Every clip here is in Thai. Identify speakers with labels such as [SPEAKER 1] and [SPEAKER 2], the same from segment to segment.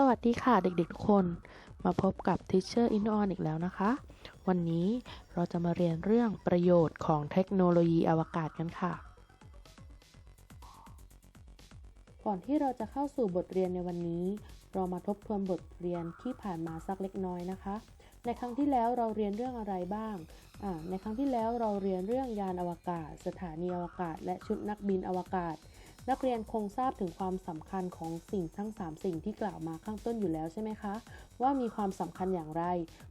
[SPEAKER 1] สวัสดีค่ะเด็กๆทุกคน มาพบกับ Teacher in On อีกแล้วนะคะ วันนี้เราจะมาเรียนเรื่องประโยชน์ของเทคโนโลยีอวกาศกันค่ะ ก่อนที่เราจะเข้าสู่บทเรียนในวันนี้ เรามาทบทวนบทเรียนที่ผ่านมาสักเล็กน้อยนะคะ ในครั้งที่แล้วเราเรียนเรื่องอะไรบ้าง ในครั้งที่แล้วเราเรียนเรื่องยานอวกาศ สถานีอวกาศ และชุดนักบินอวกาศ นักเรียนคงทราบถึงความสำคัญของสิ่งทั้ง 3 สิ่งที่กล่าวมาข้างต้นอยู่แล้วใช่ไหมคะ ว่ามีความสำคัญอย่างไร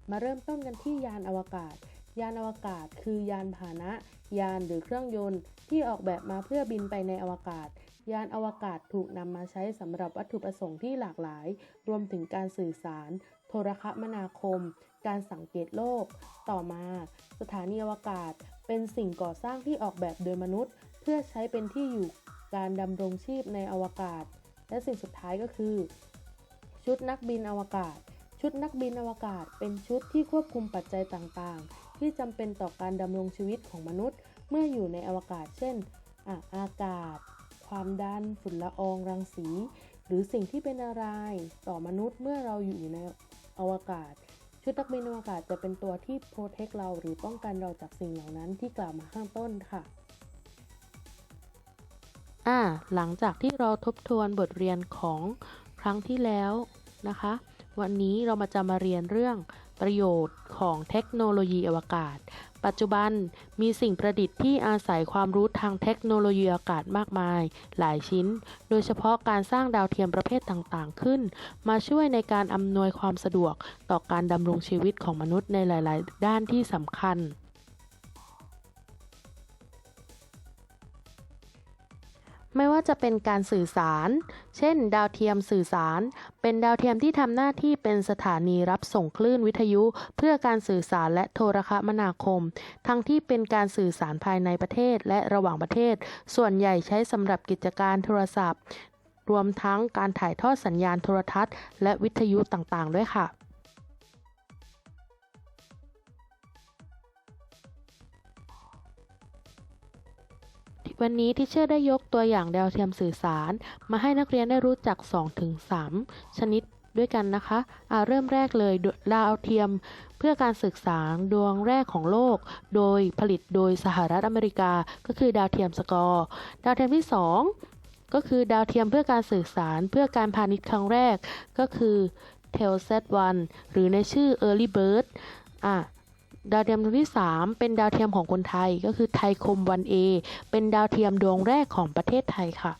[SPEAKER 1] มาเริ่มต้นกันที่ยานอวกาศ ยานอวกาศ คือยานพาหนะ ยานหรือเครื่องยนต์ ที่ออกแบบมาเพื่อบินไปในอวกาศ ยานอวกาศถูกนำมาใช้สำหรับวัตถุประสงค์ที่หลากหลาย รวมถึงการสื่อสาร โทรคมนาคม การสังเกตโลก ต่อมา สถานีอวกาศ เป็นสิ่งก่อสร้างที่ออกแบบโดยมนุษย์ เพื่อใช้เป็นที่อยู่ การดำรงชีพในอวกาศ และสิ่งสุดท้ายก็คือ ชุดนักบินอวกาศ ชุดนักบินอวกาศ เป็นชุดที่ควบคุมปัจจัยต่างๆ ที่จำเป็นต่อการดำรงชีวิตของมนุษย์ เมื่ออยู่ในอวกาศ เช่นออากาศ ความดันฝุ่นละอองรังสี หรือสิ่งที่เป็นอะไรต่อมนุษย์เมื่อเราอยู่ในอวกาศชุดนักบินอวกาศจะเป็นตัวที่โปรเทคเราหรือป้องกันเราจากสิ่งเหล่านั้นที่กล่าวมาข้างต้นค่ะ อ่าหลังจากที่เราทบทวนบทเรียนของครั้งที่แล้วนะคะ วันนี้เรามาจะมาเรียนเรื่องประโยชน์ของเทคโนโลยีอวกาศ ปัจจุบันมีสิ่งประดิษฐ์ที่อาศัยความรู้ทางเทคโนโลยีอวกาศมากมาย หลายชิ้น โดยเฉพาะการสร้างดาวเทียมประเภทต่างๆ ขึ้น มาช่วยในการอำนวยความสะดวกต่อการดำรงชีวิตของมนุษย์ในหลาย ๆ ด้านที่สำคัญ ไม่ว่าจะเป็นการสื่อสาร เช่น ดาวเทียมสื่อสาร เป็นดาวเทียมที่ทำหน้าที่เป็นสถานีรับส่งคลื่นวิทยุ เพื่อการสื่อสารและโทรคมนาคม ทั้งที่เป็นการสื่อสารภายในประเทศและระหว่างประเทศ ส่วนใหญ่ใช้สำหรับกิจการโทรศัพท์ รวมทั้งการถ่ายทอดสัญญาณโทรทัศน์ และวิทยุต่างๆ ด้วยค่ะ วันนี้ที่เชื่อได้ยกตัวอย่างดาวเทียมสื่อสาร มาให้นักเรียนได้รู้จัก 2-3 ชนิดด้วยกันนะคะอ่าเริ่มแรกเลยดาวเทียมเพื่อการศึกษาดวงแรกของโลก โดยผลิตโดยสหรัฐอเมริกา ก็คือดาวเทียมสกอร์ดาวเทียมที่ 2 ก็คือดาวเทียมเพื่อการสื่อสารเพื่อการพาณิชย์ครั้งแรก ก็คือ Telsat 1หรือในชื่อ Early Bird อะ ดาวเทียมดวงที่ 3 เป็นดาวเทียมของคนไทยก็คือไทยคมวันเอเป็นดาวเทียมดวงแรกของประเทศไทยค่ะ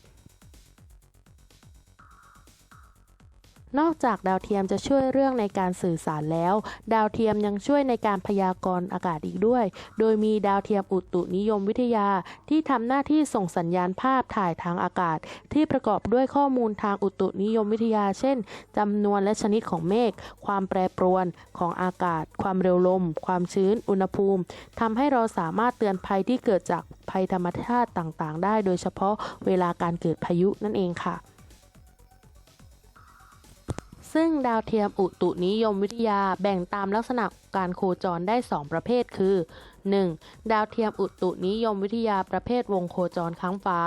[SPEAKER 1] นอกจากดาวเทียมจะช่วยเรื่องในการสื่อสารแล้ว ดาวเทียมยังช่วยในการพยากรณ์อากาศอีกด้วย โดยมีดาวเทียมอุตุนิยมวิทยา ที่ทำหน้าที่ส่งสัญญาณภาพถ่ายทางอากาศ ที่ประกอบด้วยข้อมูลทางอุตุนิยมวิทยา เช่นจำนวนและชนิดของเมฆความแปรปรวนของอากาศ ความเร็วลม ความชื้น อุณหภูมิทำให้เราสามารถเตือนภัยที่เกิดจากภัยธรรมชาติต่างๆ ได้ โดยเฉพาะเวลาการเกิดพายุนั่นเองค่ะ ซึ่งดาวเทียมอุตุนิยมวิทยาแบ่งตามลักษณะการโคจรได้ 2 ประเภทคือ 1. ดาวเทียมอุตุนิยมวิทยาประเภทวงโคจรค้างฟ้า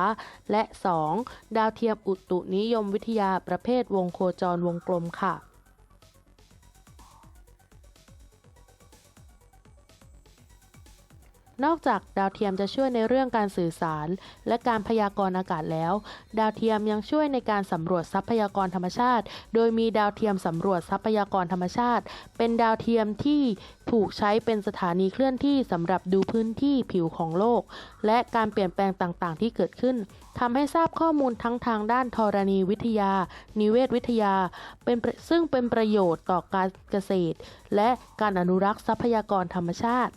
[SPEAKER 1] และ 2. ดาวเทียมอุตุนิยมวิทยาประเภทวงโคจรวงกลมค่ะ นอกจากดาวเทียมจะช่วยในเรื่องการสื่อสาร และการพยากรณ์อากาศแล้ว ดาวเทียมยังช่วยในการสำรวจทรัพยากรธรรมชาติ โดยมีดาวเทียมสำรวจทรัพยากรธรรมชาติ เป็นดาวเทียมที่ถูกใช้เป็นสถานีเคลื่อนที่สำหรับดูพื้นที่ผิวของโลก และการเปลี่ยนแปลงต่างๆ ที่เกิดขึ้นทำให้ทราบข้อมูลทั้งทางด้านธรณีวิทยา นิเวศวิทยา เป็นซึ่งเป็นประโยชน์ต่อการเกษตร และการอนุรักษ์ทรัพยากรธรรมชาติ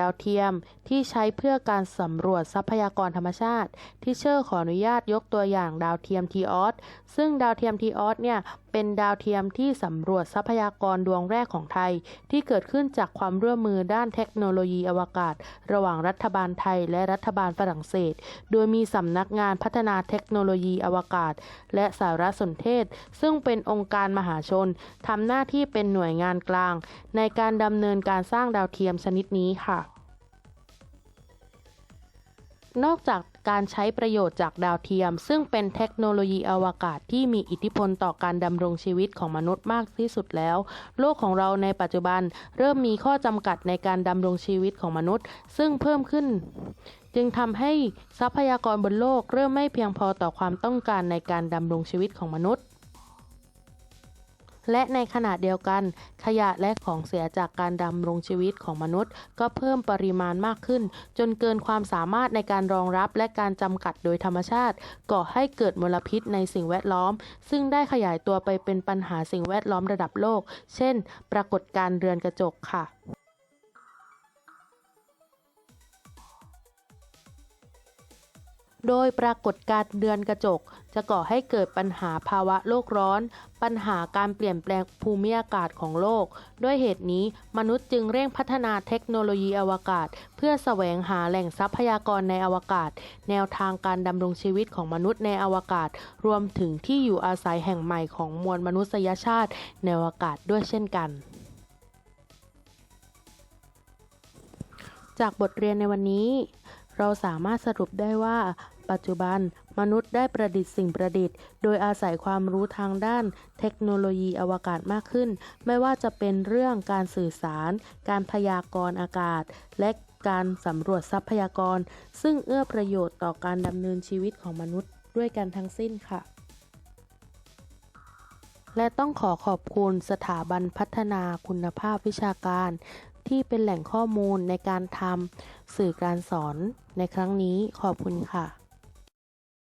[SPEAKER 1] ดาวเทียม ที่ใช้เพื่อการสำรวจทรัพยากรธรรมชาติที่เชอร์ขออนุญาตยกตัวอย่างดาวเทียมทีออสซึ่งดาวเทียมทีออสเนี่ยเป็นดาวเทียมที่สำรวจทรัพยากรดวงแรกของไทย ที่เกิดขึ้นจากความร่วมมือด้านเทคโนโลยีอวกาศ ระหว่างรัฐบาลไทยและรัฐบาลฝรั่งเศส โดยมีสำนักงานพัฒนาเทคโนโลยีอวกาศ และสารสนเทศ ซึ่งเป็นองค์การมหาชนทำหน้าที่เป็นหน่วยงานกลาง ในการดำเนินการสร้างดาวเทียมชนิดนี้ค่ะ นอกจากการใช้ประโยชน์จากดาวเทียม ซึ่งเป็นเทคโนโลยีอวกาศที่มีอิทธิพลต่อการดำรงชีวิตของมนุษย์มากที่สุดแล้ว โลกของเราในปัจจุบันเริ่มมีข้อจำกัดในการดำรงชีวิตของมนุษย์ ซึ่งเพิ่มขึ้น จึงทำให้ทรัพยากรบนโลกเริ่มไม่เพียงพอต่อความต้องการในการดำรงชีวิตของมนุษย์ และในขณะเดียวกัน ขยะและของเสียจากการดำรงชีวิตของมนุษย์ ก็เพิ่มปริมาณมากขึ้น จนเกินความสามารถในการรองรับและการจำกัดโดยธรรมชาติ ก่อให้เกิดมลพิษในสิ่งแวดล้อม ซึ่งได้ขยายตัวไปเป็นปัญหาสิ่งแวดล้อมระดับโลก เช่น ปรากฏการเรือนกระจกค่ะ โดยปรากฏการณ์เดือนกระจก จะก่อให้เกิดปัญหาภาวะโลกร้อน ปัญหาการเปลี่ยนแปลงภูมิอากาศของโลก ด้วยเหตุนี้มนุษย์จึงเร่งพัฒนาเทคโนโลยีอวกาศ เพื่อแสวงหาแหล่งทรัพยากรในอวกาศ แนวทางการดำรงชีวิตของมนุษย์ในอวกาศ รวมถึงที่อยู่อาศัยแห่งใหม่ของมวลมนุษยชาติ ในอวกาศด้วยเช่นกันจากบทเรียนในวันนี้ เราสามารถสรุปได้ว่า ปัจจุบันมนุษย์ได้ประดิษฐ์สิ่งประดิษฐ์ โดยอาศัยความรู้ทางด้าน เทคโนโลยีอวกาศมากขึ้น ไม่ว่าจะเป็นเรื่องการสื่อสาร การพยากรณ์อากาศ และการสำรวจทรัพยากร ซึ่งเอื้อประโยชน์ต่อการดำเนินชีวิตของมนุษย์ด้วยกันทั้งสิ้นค่ะ และต้องขอขอบคุณสถาบันพัฒนาคุณภาพวิชาการ ที่เป็นแหล่งข้อมูลในการทำ สื่อการสอนในครั้งนี้ขอบคุณค่ะ